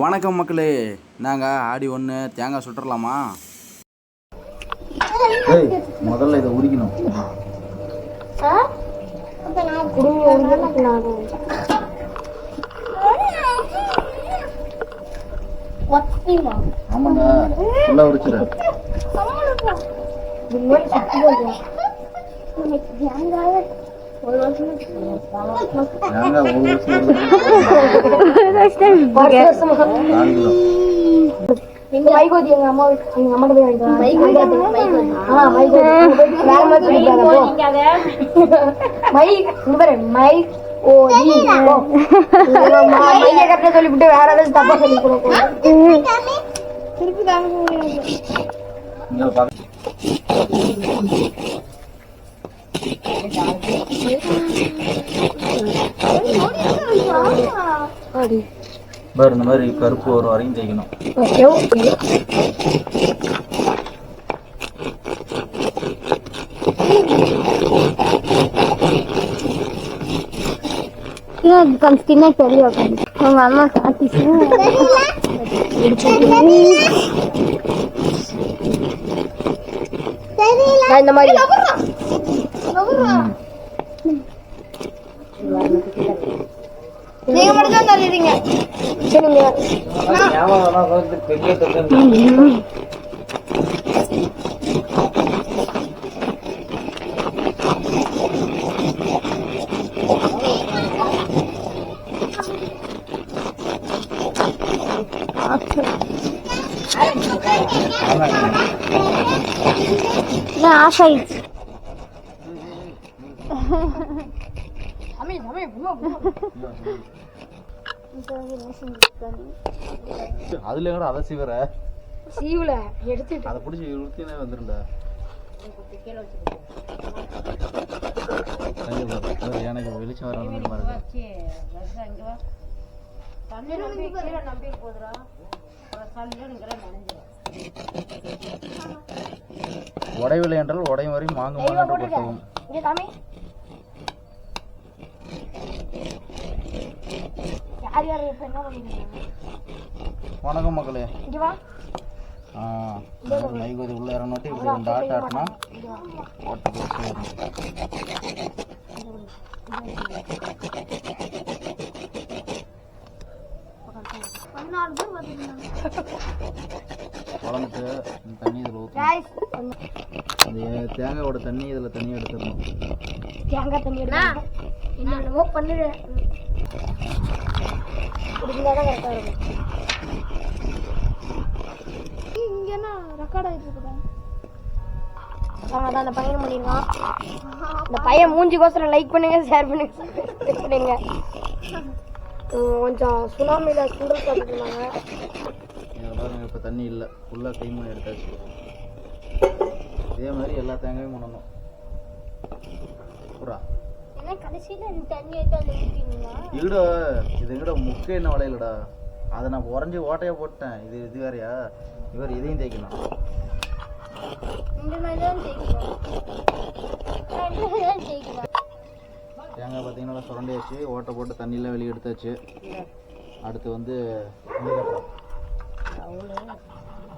வணக்கம் மக்களே. நாங்கள் ஆடி ஒன்று தேங்காய் சுட்டுறலாமா? முதல்ல இதை உரிக்கணும். ஆமாண்டா. ஃபுல்லாக தேங்காய் ஒரு மைகோதி எங்க அம்மா எங்க அம்மாட்ட போய் வாங்கிட்டு வேற பாரு சொல்லிவிட்டு வேற ஏதாவது தப்பா சொல்லி கொடுக்கும் பாரு இந்த மாதிரி கருப்பு ஒரு வரையும் தேய்க்கணும். உங்க அம்மா இந்த மாதிரி நீங்க மட்டும் தான் தள்ளிடுங்க சரிங்க ஆஃப் ஆயிடுச்சு அதுல கூட அதை சீவர சீவுல எடுத்துட்டு. அதை பிடிச்சி இழுத்தினே வந்துருண்டா எனக்கு வெளிச்சம் வர மாதிரி பாருங்க உடைவில்லை என்றால் உடையும் வரை மாங்கு மாங்கு யார் யார் இப்ப என்ன பண்ணிருக்காங்க? வணக்கம் மக்களே. கைகோதி உள்ள இரநூத்தி இப்படி ரெண்டு ஆட்ட ஆட்டினா ஓட்ட போட்டு குழம்புக்கு தண்ணி இதில் அந்த தேங்காயோட தண்ணி இதில் தண்ணி எடுத்துடணும். தேங்காய் தண்ணி என்னென்னமோ பண்ணுறேன் இப்படி இருக்கும். இங்க என்ன ரெக்கார்ட் ஆயிட்டு இருக்குதா அதான் அந்த பையன் பண்ணிருக்கான் இந்த பையன் மூஞ்சிக்கோசரம் லைக் பண்ணுங்க ஷேர் பண்ணுங்க பண்ணுங்க கொஞ்சம் சுனாமியில சுண்டல் சாப்பிட்டுருந்தாங்க இப்போ தண்ணி இல்லை. ஃபுல்லாக க்ளீன் பண்ணி எடுத்தாச்சு. இதே மாதிரி எல்லா தேங்காயும் பண்ணணும். புறா கடைசியில தண்ணி இங்கட இது எங்கட முக்கை என்ன வளையலடா? அதை நான் உறைஞ்சி ஓட்டையா போட்டேன். இது இது வேறயா? இவர் இதையும் தேய்க்கணும். தேங்காய் பார்த்தீங்கன்னா சுரண்டியாச்சு. ஓட்டை போட்டு தண்ணியெலாம் வெளியே எடுத்தாச்சு. அடுத்து வந்து.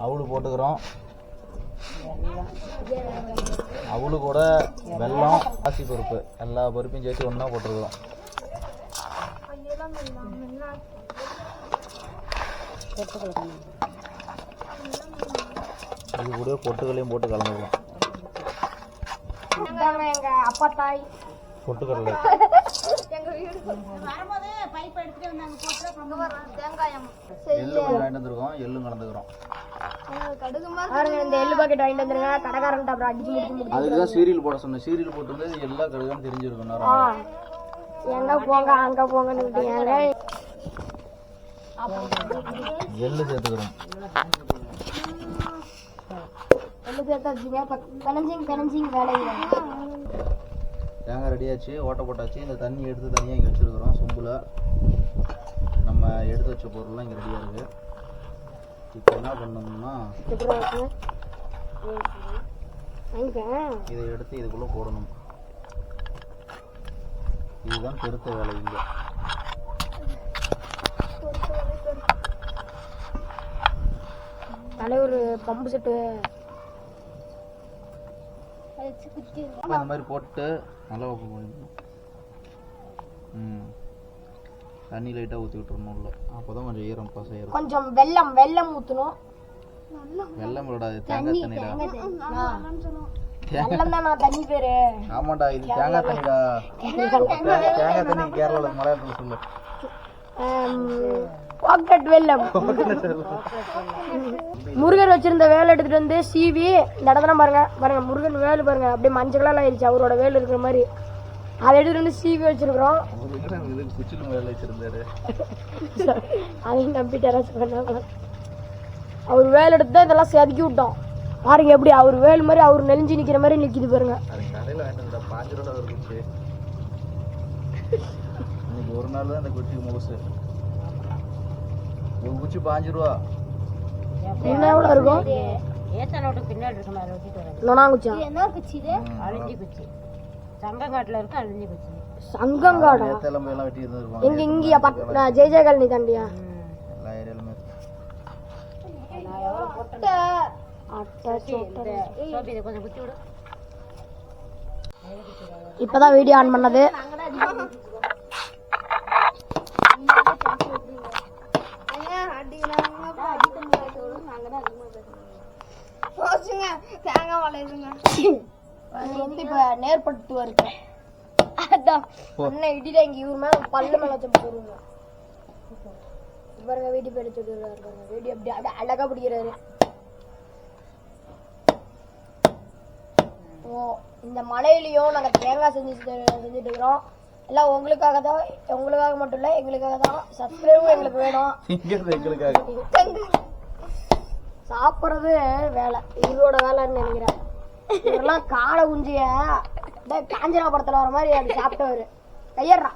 அவுளு போட்டுக்கிறோம். அவுளு கூட வெல்லம் பாசி பருப்பு. எல்லா பருப்பையும் சேர்த்து ஒன்றா போட்டுருக்குறோம் இது கூட பொட்டுக்களையும் போட்டு கலந்துக்கலாம். எங்க அப்பா தாய். பொட்டுக்கடலை. எங்க வீடு தேங்காயம் எள்ளு கொஞ்சம் வாங்கிட்டு வந்திருக்கோம். எள்ளும் கலந்துக்கிறோம். பாருங்க இந்த எள்ளு பாக்கெட் வாங்கிட்டு வந்துருங்க கடைக்காரன்ட்ட அப்புறம் அடிச்சு முடிச்சு முடிச்சு அதுக்கு தான் சீரியல் போட சொன்னேன். சீரியல் போட்டு வந்து எல்லா ஆ நேரம் எங்க போங்க அங்க போங்கன்னு விட்டீங்க எள்ளு சேர்த்துக்கிறோம். எள்ளு சேர்த்தாச்சுங்க. பெனஞ்சிங் பெனஞ்சிங் வேலை தேங்காய் ரெடியாச்சு ஓட்டை போட்டாச்சு. இந்த தண்ணி எடுத்து தனியாக இங்கே வச்சுருக்குறோம் சொம்பில். நம்ம எடுத்து வச்ச பொருள்லாம் இங்கே ரெடியாக இருக்குது இப்போ என்ன பண்ணணும்னா இதை எடுத்து இதுக்குள்ளே போடணும். இதுதான் பெருத்த வேலை இங்கே. தலைவர் பம்பு செட்டு. அப்ப இந்த மாதிரி போட்டு நல்லா ஓப்பன் பண்ணிடணும் ம். தண்ணி லைட்டாக ஊற்றி விட்டுறணும் உள்ள. அப்போ தான் கொஞ்சம் ஈரம் பசை ஏறும் கொஞ்சம் வெல்லம் வெல்லம் ஊற்றணும் வெள்ளம் விடாது தேங்காய் தண்ணிடா. வெல்லம் தான் நான் தண்ணி பேரு? ஆமாண்டா இது தேங்காய் தண்ணிடா. தேங்காய் தேங்காய் தண்ணி கேரளாவில் மலையாளத்தில் சொல்லு. பாக்கெட் வெள்ளம் முருகன் வச்சிருந்த வேலை எடுத்துட்டு வந்து சீவி இந்த பாருங்க. பாருங்க முருகன் வேலு பாருங்க. அப்படியே மஞ்சள் கலர்ல ஆயிடுச்சு அவரோட வேலு இருக்கிற மாதிரி. அதை எடுத்துட்டு வந்து சீவி வச்சிருக்கிறோம். ஒரு எங்கே அதையும் நம்பிட்டாரா சொன்னாங்க அவர் வேலை எடுத்து தான் இதெல்லாம் செதுக்கி விட்டோம். பாருங்க எப்படி அவர் வேலு மாதிரி அவர் நெலிஞ்சு நிக்கிற மாதிரி நிக்குது பாருங்க. ஒரு நாள் தான் அந்த குச்சி முழுசு ஒரு குச்சி பாஞ்சு ரூபா என்ன எவ்வளவு இருக்கும்? ஏத்தனோட பின்னாடி இருக்க மாதிரி வச்சுட்டு வரேன் நொனாங்குச்சா அழிஞ்சி குச்சி. சங்கங்காட்டில் இருக்கு அழிஞ்சி குச்சி. சங்கங்காடா? ஏத்தெல்லாம் எல்லாம் வெட்டி இருந்திருப்பாங்க எங்க இங்கயா பட் ஜெய ஜெய காலனி தாண்டியா? எல்லா ஏரியாலுமே. அட்டா. சோட்டா. சோபி இதை ஆன் பண்ணது அது வந்து இப்ப நேர்படுத்து வருது அதான். அண்ணன் இடியில இங்க இவர் மேல பல்லு மேல வச்சு போடுங்க பாருங்க வீட்டு போய் எடுத்து விடுறாரு பாருங்க. வீடியோ அப்படி அப்படியே அழகா பிடிக்கிறாரு. ஓ இந்த மலையிலயும் நாங்க தேங்காய் செஞ்சு செஞ்சுட்டு இருக்கிறோம் எல்லாம் உங்களுக்காக தான் உங்களுக்காக மட்டும் இல்ல எங்களுக்காக தான். சப்ஸ்கிரைபும் எங்களுக்கு வேணும். எங்களுக்காக? சாப்பிடுறது வேலை. இவரோட வேலைன்னு நினைக்கிறேன். இவரெல்லாம் காடை குஞ்சிய காஞ்சனா படத்துல வர மாதிரி அப்படி சாப்பிட்டவரு. கையறா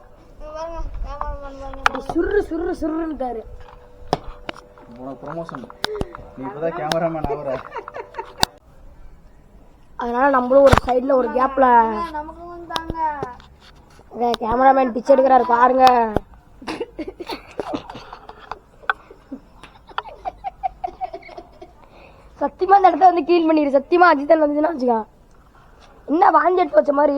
சுரு சுரு சுருன்னுட்டாரு. அதனால நம்மளும் ஒரு சைடுல ஒரு கேப்ல கேமராமேன் பிச்சை எடுக்கிறாரு பாருங்க. இந்த இடத்த வந்து க்ளீன் பண்ணிடு. சத்தியமா அஜித்தன் வந்துச்சுன்னா வச்சுக்கா. என்ன எடுத்து வச்ச மாதிரி?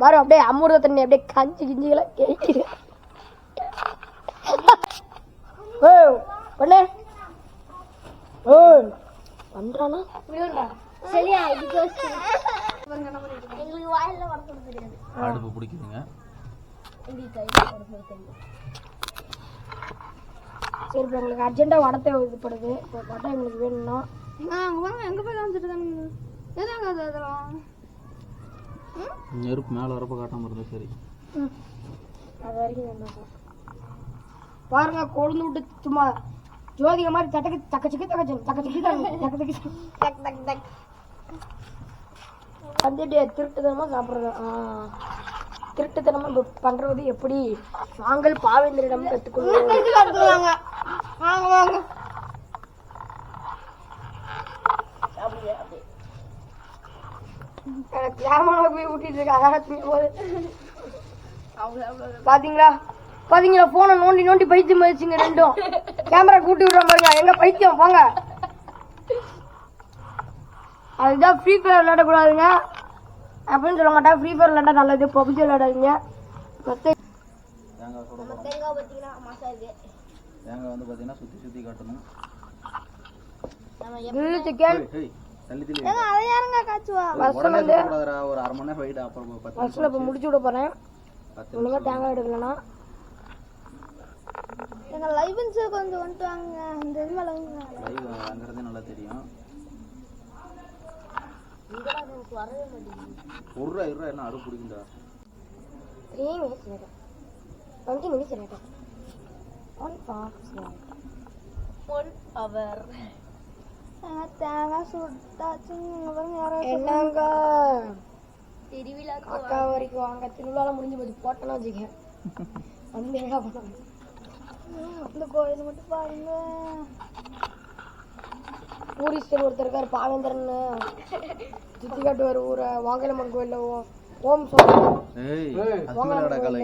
பாரு அப்படியே அமிர்த தண்ணி அப்படியே கஞ்சி கிஞ்சிகளை கேட்குது ஓ பண்ணு. ஓ பண்றானா? சரியா இது எங்களுக்கு வாயில வளர்க்க தெரியாது. அடுப்பு பிடிக்குதுங்க. சரி இப்போ எங்களுக்கு அர்ஜென்ட்டாக வடை தேவைப்படுது இப்போ வடை எங்களுக்கு வேணும்னா நெருப்பு மேலே வரப்ப காட்டாம இருந்தா சரி. அது வரைக்கும் வேண்டாம் பாருங்க கொழுந்து விட்டு சும்மா ஜோதிக மாதிரி தட்டக்கு தக்கச்சிக்கு தக்கச்சு தக்கச்சிக்கு தக்கச்சிக்கு. தக் தக் தக். வந்துட்டு திருட்டுத்தனமா சாப்பிட்றது. எப்படி? நாங்கள் பாவேந்தரிடம் கற்றுக்கொள்வோம் கேமரா போய் ஊட்டிட்டு இருக்க அதான் போது. பாத்தீங்களா? பாத்தீங்களா போனை நோண்டி நோண்டி பைத்தியம் வச்சுங்க ரெண்டும். கேமரா கூட்டி விடுற பாருங்க எங்க பைத்தியம்? போங்க அதுதான் ஃப்ரீ ஃபயர் விளையாடக்கூடாதுங்க. அப்படின்னு சொல்ல மாட்டேன். ஃப்ரீ ஃபயர் விளையாண்டா நல்லது. பப்ஜி விளையாடாதீங்க. தேங்காய் பார்த்தீங்கன்னா தேங்காய் வந்து பார்த்தீங்கன்னா சுற்றி சுற்றி காட்டணும். கில்லு சிக்கன். ஒரு அரை மணி நேரம் வெயிட் அப்புறம் பத்து இப்போ முடிச்சு விட போறேன். பத்து ஒழுங்கா தேங்காய் எடுக்கலனா எங்க லைவன்ஸ் கொஞ்சம் வந்துட்டு வாங்க. அந்த இது மேல வந்து லைவ் வாங்குறதே நல்லா தெரியும். ஒரு ரூபா இருபா என்ன அடுப்பு பிடிக்குண்டா three minutes later twenty minutes later one box one hour தேங்காய் சுட்டாச்சு நீங்க பாருங்க யாரோ என்னங்க? திருவிழா அக்கா வரைக்கும் வாங்க. திருவிழாலாம் முடிஞ்சு போச்சு. போட்டேன்னா வச்சுக்க. வந்து என்ன பண்ணணும் இந்த கோயில் மட்டும் பாருங்க. டூரிஸ்டர் ஒருத்தர் இருக்காரு பாவேந்தரன் சுத்தி காட்டுவார் ஊரை வாங்கலம்மன் கோயில்ல ஓம்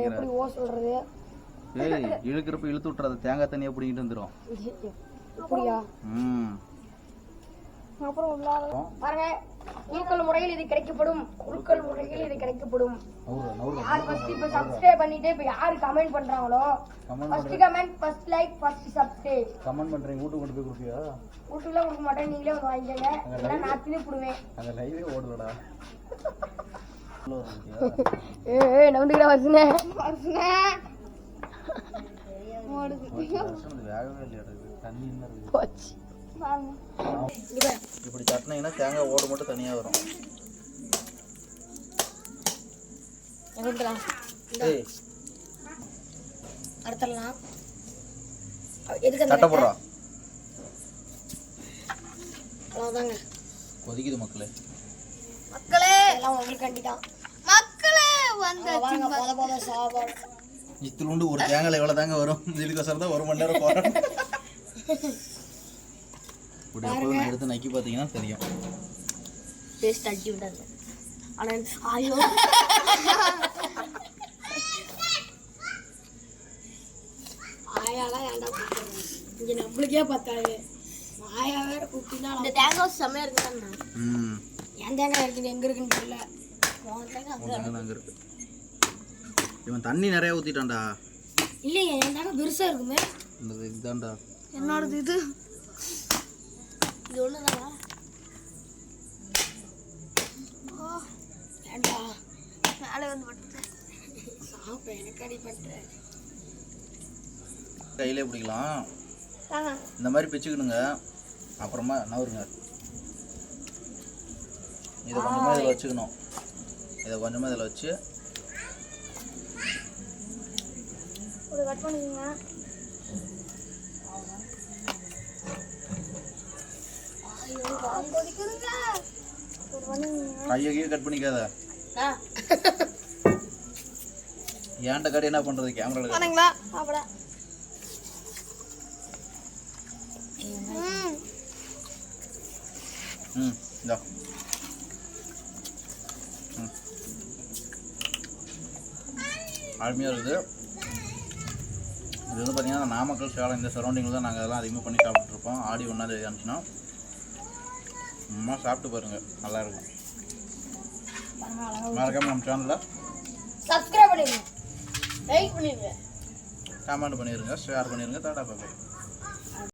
எப்படி ஓ சொல்றது? ஏய் இழுக்கிறப்ப இழுத்து விட்டுறாத. தேங்காய் தண்ணியை பிடிங்கிட்டு வந்துடும் அப்படியா? ம். அப்புறம் உள்ளார பாருங்க குழுக்கள் முறையில் இது கிடைக்கப்படும். குழுக்கள் முறையில் இது கிடைக்கப்படும். யார் ஃபர்ஸ்ட் இப்ப சப்ஸ்கிரைப் பண்ணிட்டு இப்ப யாரு கமெண்ட் பண்றாங்களோ? First comment first like first subscribe comment பண்றீங்க வீட்டுக்கு கொண்டு போய் கொடுப்பியா? வீட்டுக்குலாம் கொடுக்க மாட்டேன். நீங்களே வந்து வாங்கிக்கோங்க. இல்லைன்னா நான் தின்னு போடுவேன். அந்த லைவே ஓடலடா ஏ ஏ நம்பிக்கிட்ட வருஷனே போச்சு. இப்படி தட்டினீங்கன்னா தேங்காய் ஓடு மட்டும் தனியா வரும். அடுத்தலாம் எதுக்கு போடுறா. கொதிக்குது மக்களே. மக்களே. எல்லாம் உங்களுக்கு கண்டிதான் மக்களே வந்த வாங்க போத போத சாப்பாடு. இத்துளுண்டு ஒரு தேங்காய் எவ்வளோ தாங்க வரும். இதுக்கோசரம் தான் ஒரு மணி நேரம் போகிறேன் இப்படி எப்போதும் எடுத்து நக்கி பார்த்தீங்கன்னா தெரியும். டேஸ்ட் அடிச்சு விடாது. ஆனா ஐயோ ஆயாலாம் ஏன்டா இங்க நம்மளுக்கே பத்தாது. ஆயா வேற கூப்பிட்டா இந்த தேங்காய் செம்மையா இருக்குதாண்ணா ம். என் தேங்காய் இருக்குது? எங்க இருக்குன்னு தெரியல. உன் தேங்காய் அங்கே இருக்கு. இவன் தண்ணி நிறைய ஊற்றிட்டான்டா இல்லையே என் தேங்காய் பெருசா இருக்குமே. இந்த இதுதான்டா. என்னோடது இது. இது ஒண்ணுதானா? ஏண்டா மேலே வந்து பட்டு சாப்பிட எனக்கு அடிப்பட்டேன் கையிலே பிடிக்கலாம். இந்த மாதிரி பிச்சுக்கணுங்க அப்புறமா நவருங்க. இதை கொஞ்சமாக இதில் வச்சுக்கணும். இதை கொஞ்சமாக இதில் வச்சு ஒரு கட் பண்ணிக்கோங்க. கையை கட் பண்ணிக்காத. கடை என்ன பண்ணுறது கேமரா ம். அருமையாக இருக்குது. இது வந்து பார்த்தீங்கன்னா நாமக்கல் சேலம் இந்த சரௌண்டிங்கில் தான் நாங்கள் அதெல்லாம் அதிகமாக பண்ணி சாப்பிட்ருப்போம் ஆடி ஒன்றாந்தேதி இருந்துச்சுன்னா அம்மா சாப்பிட்டு பாருங்கள் நல்லாயிருக்கும் மறக்காம நம்ம சேனலில் சப்ஸ்கிரைப் பண்ணிடுங்க லைக் பண்ணிடுங்க கமெண்ட் பண்ணிடுங்க ஷேர் பண்ணிடுங்க டாடா பாப்பா